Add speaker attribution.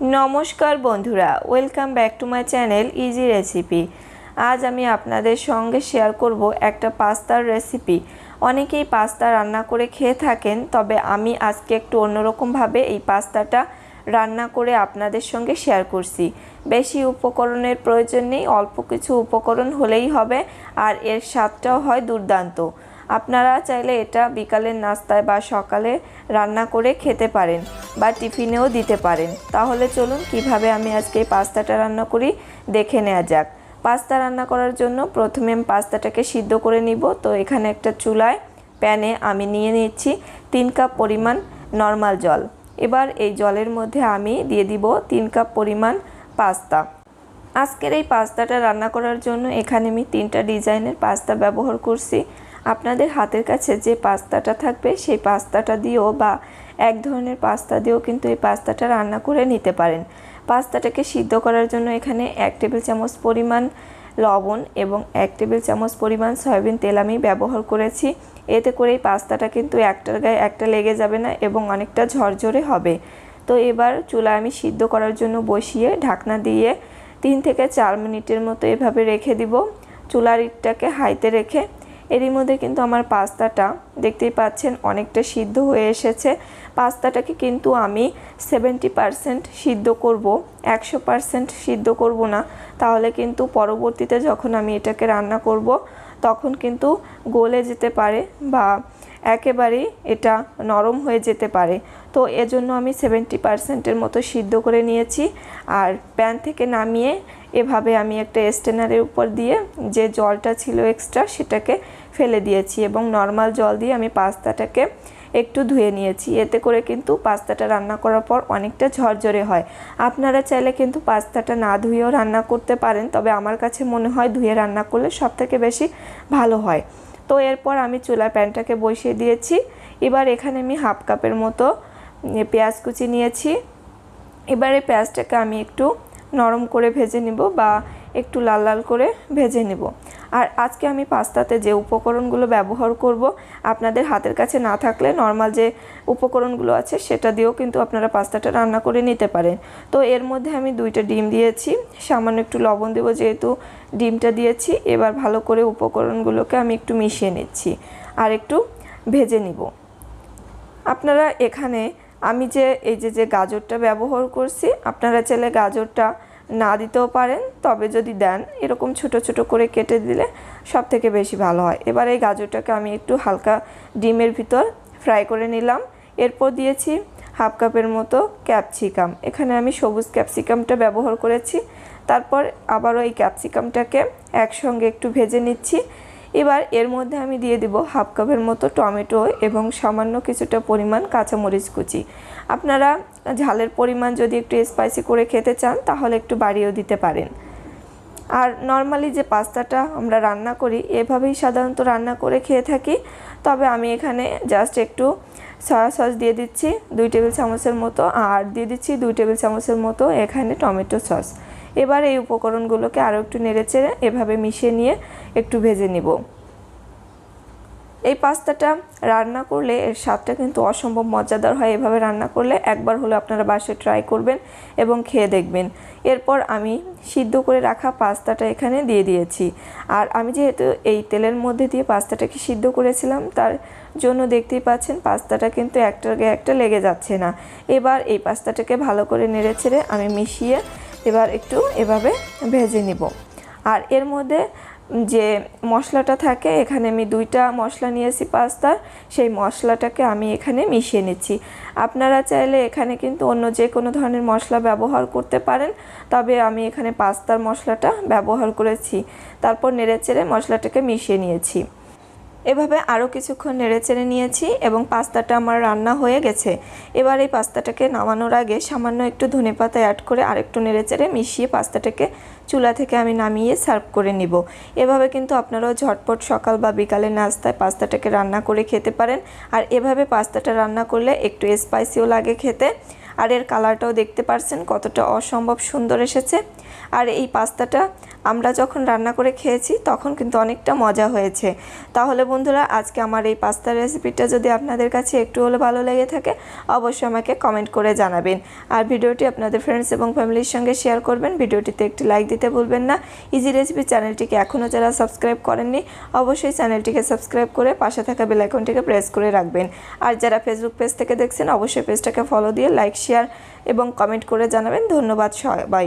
Speaker 1: নমস্কার বন্ধুরা welcome back to my channel easy recipe আজ আমি আপনাদের সঙ্গে শেয়ার করব একটা পাস্তার রেসিপি অনেকেই পাস্তা রান্না করে খেয়ে থাকেন, তবে আমি আজকে একটু অন্যরকমভাবে এই পাস্তাটা রান্না করে আপনাদের সঙ্গে শেয়ার করছি। বেশি উপকরণের প্রয়োজন নেই, অল্প কিছু উপকরণ হলেই হবে, আর এর স্বাদটাও হয় দুর্দান্ত। আপনারা চাইলে এটা বিকালের নাস্তায় বা সকালে রান্না করে খেতে পারেন বা টিফিনেও দিতে পারেন। তাহলে চলুন কীভাবে আমি আজকে এই পাস্তাটা রান্না করি দেখে নেওয়া যাক। পাস্তা রান্না করার জন্য প্রথমে আমি পাস্তাটাকে সিদ্ধ করে নিব। তো এখানে একটা চুলায় প্যানে আমি নিয়ে নিচ্ছি তিন কাপ পরিমাণ নর্মাল জল। এবার এই জলের মধ্যে আমি দিয়ে দিব তিন কাপ পরিমাণ পাস্তা। আজকের এই পাস্তাটা রান্না করার জন্য এখানে আমি তিনটা ডিজাইনের পাস্তা ব্যবহার করছি। আপনাদের হাতের কাছে যে পাস্তাটা থাকবে, সেই পাস্তাটা দিয়েও বা এক ধরনের পাস্তা দিয়েও কিন্তু এই পাস্তাটা রান্না করে নিতে পারেন। পাস্তাটাকে সিদ্ধ করার জন্য এখানে এক টেবিল চামচ পরিমাণ লবণ এবং এক টেবিল চামচ পরিমাণ সয়াবিন তেল আমি ব্যবহার করেছি। এতে করে এই পাস্তাটা কিন্তু একটার গায়ে একটা লেগে যাবে না এবং অনেকটা ঝরঝরে হবে। তো এবার চুলা আমি সিদ্ধ করার জন্য বসিয়ে ঢাকনা দিয়ে তিন থেকে চার মিনিটের মতো এভাবে রেখে দিব। চুলার ইটটাকে হাইতে রেখে এরই মধ্যে কিন্তু আমার পাস্তাটা দেখতেই পাচ্ছেন অনেকটা সিদ্ধ হয়ে এসেছে। পাস্তাটাকে কিন্তু আমি সেভেন্টি পারসেন্ট সিদ্ধ করব, একশো পারসেন্ট সিদ্ধ করব না। তাহলে কিন্তু পরবর্তীতে যখন আমি এটাকে রান্না করব, তখন কিন্তু গলে যেতে পারে বা একেবারেই এটা নরম হয়ে যেতে পারে। তো এজন্য আমি সেভেন্টি পারসেন্টের মতো সিদ্ধ করে নিয়েছি। আর প্যান থেকে নামিয়ে এভাবে আমি একটা স্টেনারের উপর দিয়ে যে জলটা ছিল এক্সট্রা সেটাকে ফেলে দিয়েছি এবং নর্মাল জল দিয়ে আমি পাস্তাটাকে একটু ধুয়ে নিয়েছি। এতে করে কিন্তু পাস্তাটা রান্না করার পর অনেকটা ঝরঝরে হয়। আপনারা চাইলে কিন্তু পাস্তাটা না ধুয়েও রান্না করতে পারেন, তবে আমার কাছে মনে হয় ধুয়ে রান্না করলে সবথেকে বেশি ভালো হয়। তো এরপর আমি চুলা প্যানটাকে বসিয়ে দিয়েছি। এবার এখানে আমি হাফ কাপের মতো পেঁয়াজ কুচি নিয়েছি। এবারে পেঁয়াজটাকে আমি একটু নরম করে ভেজে নিব বা একটু লাল লাল করে ভেজে নেব। আর আজকে আমি পাস্তাতে যে উপকরণগুলো ব্যবহার করব আপনাদের হাতের কাছে না থাকলে নর্মাল যে উপকরণগুলো আছে সেটা দিয়েও কিন্তু আপনারা পাস্তাটা রান্না করে নিতে পারেন। তো এর মধ্যে আমি দুইটা ডিম দিয়েছি। সামান্য একটু লবণ দেবো যেহেতু ডিমটা দিয়েছি। এবার ভালো করে উপকরণগুলোকে আমি একটু মিশিয়ে নিচ্ছি আর একটু ভেজে নিব। আপনারা এখানে আমি যে এই যে যে গাজরটা ব্যবহার করছি, আপনারা চাইলে গাজরটা না দিতেও পারেন, তবে যদি দেন, এরকম ছোট ছোট করে কেটে দিলে সব থেকে বেশি ভালো হয়। এবার এই গাজরটাকে আমি একটু হালকা ডিমের ভিতর ফ্রাই করে নিলাম। এরপর দিয়েছি হাফ কাপের মতো ক্যাপসিকাম। এখানে আমি সবুজ ক্যাপসিকামটা ব্যবহার করেছি। তারপর আবারও এই ক্যাপসিকামটাকে একসঙ্গে একটু ভেজে নিচ্ছি। এবার এর মধ্যে আমি দিয়ে দিব হাফ কাপের মতো টমেটো এবং সামান্য কিছুটা পরিমাণ কাঁচামরিচ কুচি। আপনারা ঝালের পরিমাণ যদি একটু স্পাইসি করে খেতে চান, তাহলে একটু বাড়িয়েও দিতে পারেন। আর নর্মালি যে পাস্তাটা আমরা রান্না করি, এভাবেই সাধারণত রান্না করে খেয়ে থাকি। তবে আমি এখানে জাস্ট একটু সয়া সস দিয়ে দিচ্ছি, দুই টেবিল চামচের মতো, আর দিয়ে দিচ্ছি দুই টেবিল চামচের মতো এখানে টমেটো সস এবার এই উপকরণগুলোকে আরও একটু নেড়েচেড়ে এভাবে মিশিয়ে নিয়ে একটু ভেজে নিব। এই পাস্তাটা রান্না করলে এর স্বাদটা কিন্তু অসম্ভব মজাদার হয়। এভাবে রান্না করলে একবার হলে আপনারা বাসায় ট্রাই করবেন এবং খেয়ে দেখবেন। এরপর আমি সিদ্ধ করে রাখা পাস্তাটা এখানে দিয়ে দিয়েছি। আর আমি যেহেতু এই তেলের মধ্যে দিয়ে পাস্তাটাকে সিদ্ধ করেছিলাম, তার জন্য দেখতেই পাচ্ছেন পাস্তাটা কিন্তু একটার একটা লেগে যাচ্ছে না। এবার এই পাস্তাটাকে ভালো করে নেড়ে ছেড়ে আমি মিশিয়ে এবার একটু এভাবে ভেজে নিব। আর এর মধ্যে যে মশলাটা থাকে, এখানে আমি দুইটা মশলা নিয়েছি পাস্তার, সেই মশলাটাকে আমি এখানে মিশিয়ে নিচ্ছি। আপনারা চাইলে এখানে কিন্তু অন্য যে কোনো ধরনের মশলা ব্যবহার করতে পারেন, তবে আমি এখানে পাস্তার মশলাটা ব্যবহার করেছি। তারপর নেড়েচেড়ে মশলাটাকে মিশিয়ে নিয়েছি। এভাবে আরও কিছুক্ষণ নেড়েচেড়ে নিয়েছি এবং পাস্তাটা আমার রান্না হয়ে গেছে। এবার এই পাস্তাটাকে নামানোর আগে সামান্য একটু ধনে পাতা অ্যাড করে আরেকটু নেড়েচেড়ে মিশিয়ে পাস্তাটাকে চুলা থেকে আমি নামিয়ে সার্ভ করে নিব। এভাবে কিন্তু আপনারাও ঝটপট সকাল বা বিকালে নাস্তায় পাস্তাটাকে রান্না করে খেতে পারেন। আর এভাবে পাস্তাটা রান্না করলে একটু স্পাইসিও লাগে খেতে। আর এর কালারটাও দেখতে পারছেন কতটা অসম্ভব সুন্দর এসেছে। আর এই পাস্তাটা আমরা যখন রান্না করে খেয়েছি, তখন কিন্তু অনেকটা মজা হয়েছে। তাহলে বন্ধুরা, আজকে আমার এই পাস্তার রেসিপিটা যদি আপনাদের কাছে একটু হলে ভালো লেগে থাকে, অবশ্যই আমাকে কমেন্ট করে জানাবেন। আর ভিডিওটি আপনাদের ফ্রেন্ডস এবং ফ্যামিলির সঙ্গে শেয়ার করবেন। ভিডিওটিতে একটি লাইক দিতে ভুলবেন না। ইজি রেসিপি চ্যানেলটিকে এখনও যারা সাবস্ক্রাইব করেননি, অবশ্যই চ্যানেলটিকে সাবস্ক্রাইব করে পাশে থাকা বেল আইকনটিকে প্রেস করে রাখবেন। আর যারা ফেসবুক পেজ থেকে দেখছেন, অবশ্যই পেজটাকে ফলো দিয়ে লাইক শেয়ার এবং কমেন্ট করে জানাবেন। ধন্যবাদ সবাই।